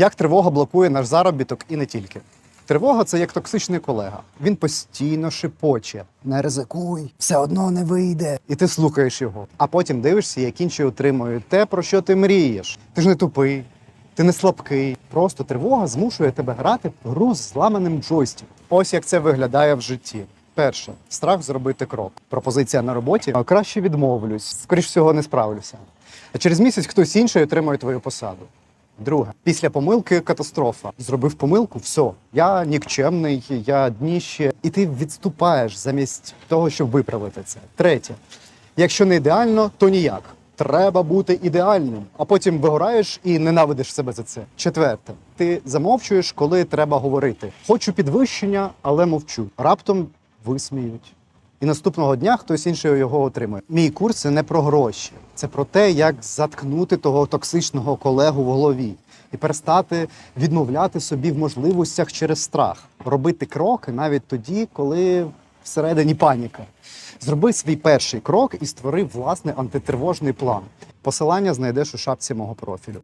Як тривога блокує наш заробіток і не тільки. Тривога це як токсичний колега. Він постійно шипоче. Не ризикуй, все одно не вийде. І ти слухаєш його. А потім дивишся, як інші отримують те, про що ти мрієш. Ти ж не тупий, ти не слабкий. Просто тривога змушує тебе грати в гру з зламаним джойстиком. Ось як це виглядає в житті. Перше страх зробити крок. Пропозиція на роботі краще відмовлюсь. Скоріш всього, не справлюся. А через місяць хтось інший отримує твою посаду. Друге, після помилки катастрофа. Зробив помилку, все, я нікчемний, я дніще, і ти відступаєш замість того, щоб виправити це. Третє, якщо не ідеально, то ніяк. Треба бути ідеальним, а потім вигораєш і ненавидиш себе за це. Четверте, ти замовчуєш, коли треба говорити. Хочу підвищення, але мовчу. Раптом висміють. І наступного дня хтось інший його отримує. Мій курс це не про гроші, це про те, як заткнути того токсичного колегу в голові і перестати відмовляти собі в можливостях через страх, робити кроки навіть тоді, коли всередині паніка. Зроби свій перший крок і створи власний антитривожний план. Посилання знайдеш у шапці мого профілю.